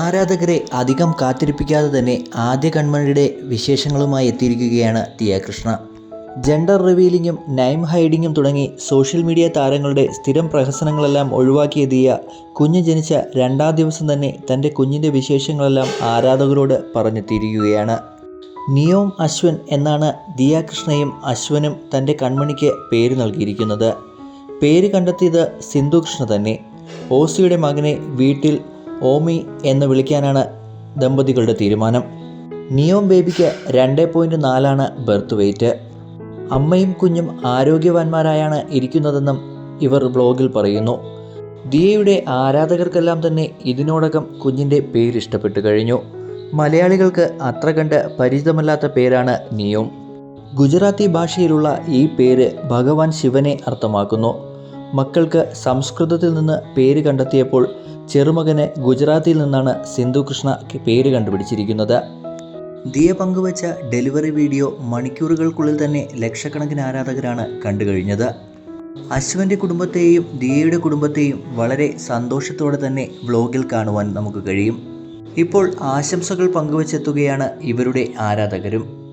ആരാധകരെ അധികം കാത്തിരിപ്പിക്കാതെ തന്നെ ആദ്യ കൺമണിയുടെ വിശേഷങ്ങളുമായി എത്തിയിരിക്കുകയാണ് ദിയാകൃഷ്ണ ജെൻഡർ റിവീലിങ്ങും നൈം ഹൈഡിങ്ങും തുടങ്ങി സോഷ്യൽ മീഡിയ താരങ്ങളുടെ സ്ഥിരം പ്രഹസനങ്ങളെല്ലാം ഒഴിവാക്കിയ ദിയ കുഞ്ഞ് ജനിച്ച രണ്ടാം ദിവസം തന്നെ തന്റെ കുഞ്ഞിന്റെ വിശേഷങ്ങളെല്ലാം ആരാധകരോട് പറഞ്ഞെത്തിയിരിക്കുകയാണ്. നിയോം അശ്വൻ എന്നാണ് ദിയാകൃഷ്ണയും അശ്വനും തന്റെ കൺമണിക്ക് പേര് നൽകിയിരിക്കുന്നത്. പേര് കണ്ടെത്തിയത് സിന്ധു കൃഷ്ണ തന്നെ. ഓസിയുടെ മകനെ വീട്ടിൽ ഓമി എന്ന് വിളിക്കാനാണ് ദമ്പതികളുടെ തീരുമാനം. നിയോം ബേബിക്ക് രണ്ട് പോയിന്റ് നാലാണ് ബർത്ത് വെയ്റ്റ്. അമ്മയും കുഞ്ഞും ആരോഗ്യവാന്മാരായാണ് ഇരിക്കുന്നതെന്നും ഇവർ ബ്ലോഗിൽ പറയുന്നു. ദിയയുടെ ആരാധകർക്കെല്ലാം തന്നെ ഇതിനോടകം കുഞ്ഞിന്റെ പേര് ഇഷ്ടപ്പെട്ടു കഴിഞ്ഞു. മലയാളികൾക്ക് അത്ര കണ്ട് പരിചിതമല്ലാത്ത പേരാണ് നിയോം. ഗുജറാത്തി ഭാഷയിലുള്ള ഈ പേര് ഭഗവാൻ ശിവനെ അർത്ഥമാക്കുന്നു. മക്കൾക്ക് സംസ്കൃതത്തിൽ നിന്ന് പേര് കണ്ടെത്തിയപ്പോൾ ചെറുമകന് ഗുജറാത്തിൽ നിന്നാണ് സിന്ധു കൃഷ്ണ പേര് കണ്ടുപിടിച്ചിരിക്കുന്നത്. ദിയ പങ്കുവച്ച ഡെലിവറി വീഡിയോ മണിക്കൂറുകൾക്കുള്ളിൽ തന്നെ ലക്ഷക്കണക്കിന് ആരാധകരാണ് കണ്ടുകഴിഞ്ഞത്. അശ്വന്റെ കുടുംബത്തെയും ദിയയുടെ കുടുംബത്തെയും വളരെ സന്തോഷത്തോടെ തന്നെ വ്ലോഗിൽ കാണുവാൻ നമുക്ക് കഴിയും. ഇപ്പോൾ ആശംസകൾ പങ്കുവച്ചെത്തുകയാണ് ഇവരുടെ ആരാധകരും.